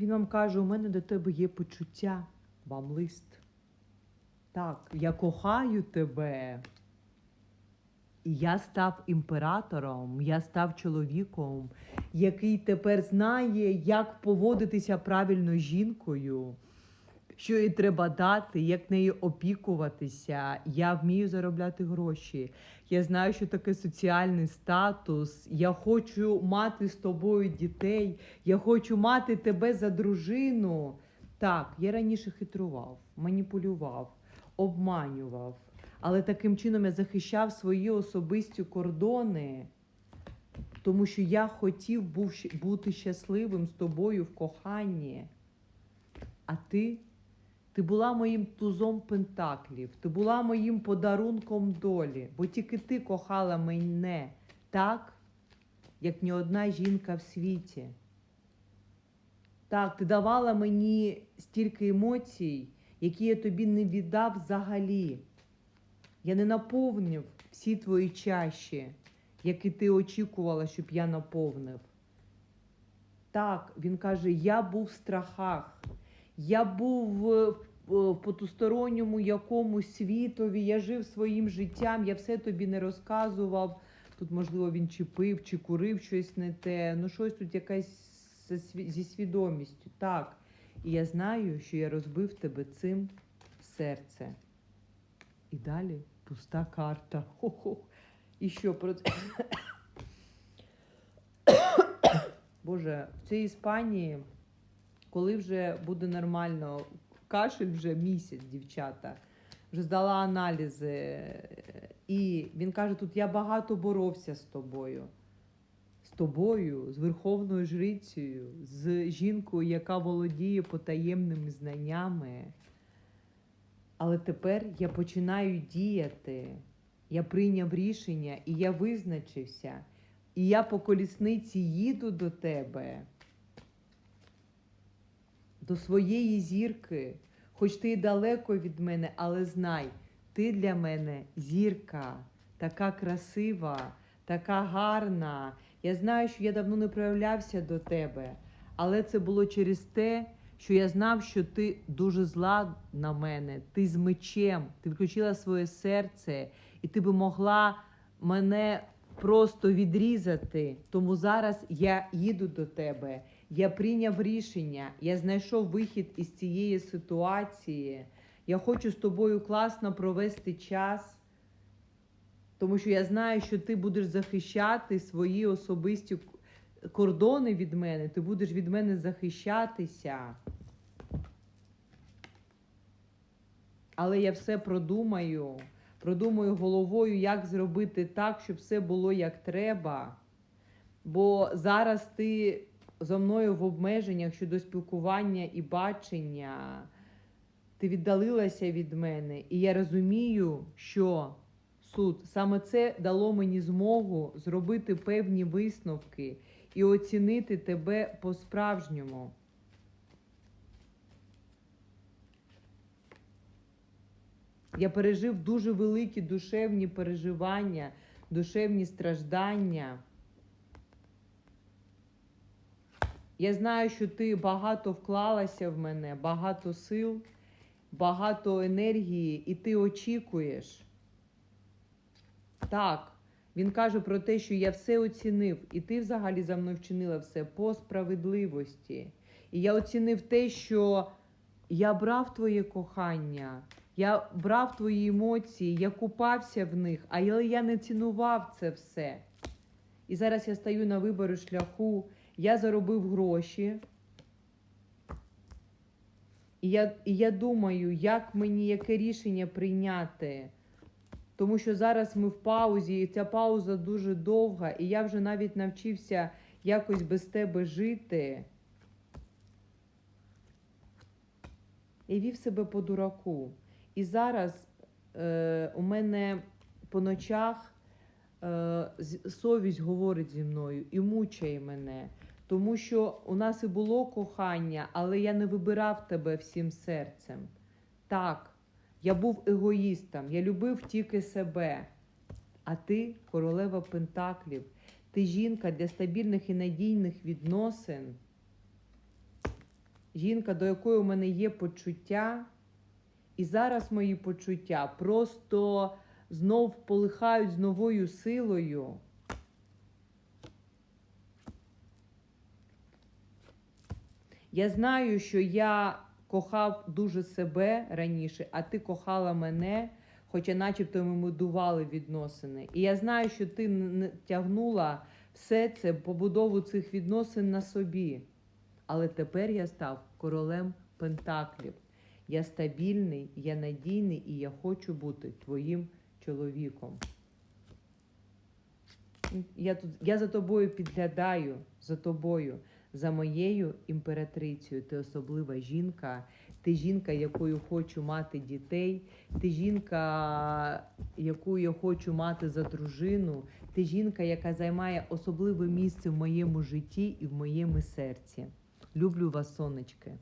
Він вам каже: у мене до тебе є почуття, вам лист. Так, я кохаю тебе. І я став імператором, я став чоловіком, який тепер знає, як поводитися правильно жінкою, що їй треба дати, як нею опікуватися. Я вмію заробляти гроші. Я знаю, що таке соціальний статус. Я хочу мати з тобою дітей. Я хочу мати тебе за дружину. Так, я раніше хитрував, маніпулював, обманював, але таким чином я захищав свої особисті кордони, тому що я хотів був бути щасливим з тобою в коханні. А ти? Ти була моїм тузом пентаклів, ти була моїм подарунком долі, бо тільки ти кохала мене так, як ні одна жінка в світі. Так, ти давала мені стільки емоцій, які я тобі не віддав взагалі. Я не наповнив всі твої чаші, які ти очікувала, щоб я наповнив. Так, він каже: я був в страхах, я був в потусторонньому якомусь світові, я жив своїм життям, я все тобі не розказував. Тут, можливо, він чи пив, чи курив щось не те. Ну, щось тут якась зі зі свідомістю. Так. І я знаю, що я розбив тебе цим серце. І далі пуста карта. Хо-хо. І що про це? Боже, в цій Іспанії, коли вже буде нормально, кашель вже місяць, дівчата, вже здала аналізи. І він каже: тут я багато боровся з тобою. З тобою, з верховною жрицею, з жінкою, яка володіє потаємними знаннями. Але тепер я починаю діяти. Я прийняв рішення і я визначився. І я по колісниці їду до тебе, до своєї зірки, хоч ти й далеко від мене, але знай, ти для мене зірка, така красива, така гарна. Я знаю, що я давно не проявлявся до тебе, але це було через те, що я знав, що ти дуже зла на мене, ти з мечем, ти включила своє серце, і ти би могла мене просто відрізати. Тому зараз я їду до тебе. Я прийняв рішення, я знайшов вихід із цієї ситуації. Я хочу з тобою класно провести час, тому що я знаю, що ти будеш захищати свої особисті кордони від мене, ти будеш від мене захищатися. Але я все продумаю, продумаю головою, як зробити так, щоб все було як треба. Бо зараз ти зо мною в обмеженнях щодо спілкування і бачення. Ти віддалилася від мене, і я розумію, що суд саме це дало мені змогу зробити певні висновки і оцінити тебе по-справжньому. Я пережив дуже великі душевні переживання, душевні страждання. Я знаю, що ти багато вклалася в мене, багато сил, багато енергії, і ти очікуєш. Так, він каже про те, що я все оцінив, і ти взагалі за мною вчинила все по справедливості. І я оцінив те, що я брав твоє кохання, я брав твої емоції, я купався в них, але я не цінував це все. І зараз я стою на виборі шляху, я заробив гроші. І я, і я думаю, як мені яке рішення прийняти. Тому що зараз ми в паузі, і ця пауза дуже довга, і я вже навіть навчився якось без тебе жити. І вів себе по дураку. І зараз е, у мене по ночах совість говорить зі мною і мучає мене. Тому що у нас і було кохання, але я не вибирав тебе всім серцем. Так, я був егоїстом, я любив тільки себе. А ти королева Пентаклів, ти жінка для стабільних і надійних відносин. жінка, до якої у мене є почуття, і зараз мої почуття просто знов полихають з новою силою. Я знаю, що я кохав дуже себе раніше, а ти кохала мене, хоча начебто ми будували відносини. І я знаю, що ти тягнула все це, побудову цих відносин на собі. Але тепер я став королем Пентаклів. Я стабільний, я надійний і я хочу бути твоїм чоловіком. Я, тут, я за тобою підглядаю, за тобою, за моєю імператрицею. Ти особлива жінка, ти жінка, якою хочу мати дітей, ти жінка, яку я хочу мати за дружину, ти жінка, яка займає особливе місце в моєму житті і в моєму серці. Люблю вас, сонечки.